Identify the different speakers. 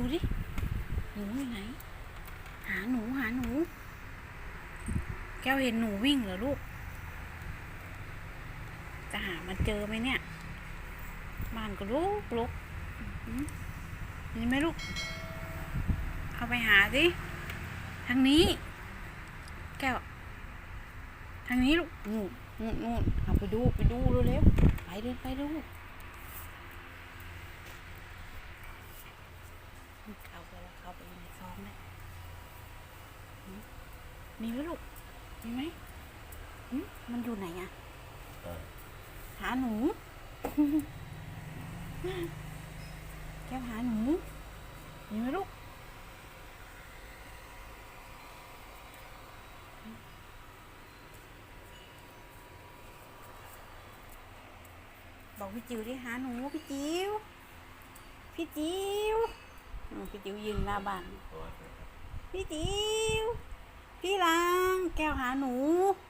Speaker 1: ดูดิ หนูอยู่ไหน หาหนูหาหนู แก้วเห็นหนูวิ่งเหรอลูก จะหามันเจอไหมเนี่ย บ้านก็ลุกลุกอืมมีไหมลูก เอาไปหาสิ ทางนี้ แก้ว ทางนี้ลูกนู่นนู่นนู่นเอาไปดูไปดูเร็วๆไปเดินไปดูาไปแล้ว เข้าไปในซองเลยมีไหมลูก มีไหมมันอยู่ไหนอะหาหนู แก้วหาหนู มีไหมลูกบอกพี่จิ๋วดิหาหนูพี่จิ๋วพี่จิ๋ว พี่จิ๋วยืนหน้าบ้าน
Speaker 2: ตัว
Speaker 1: พี่จิ๋วพี่ลัง แก้วหาหนู
Speaker 2: เ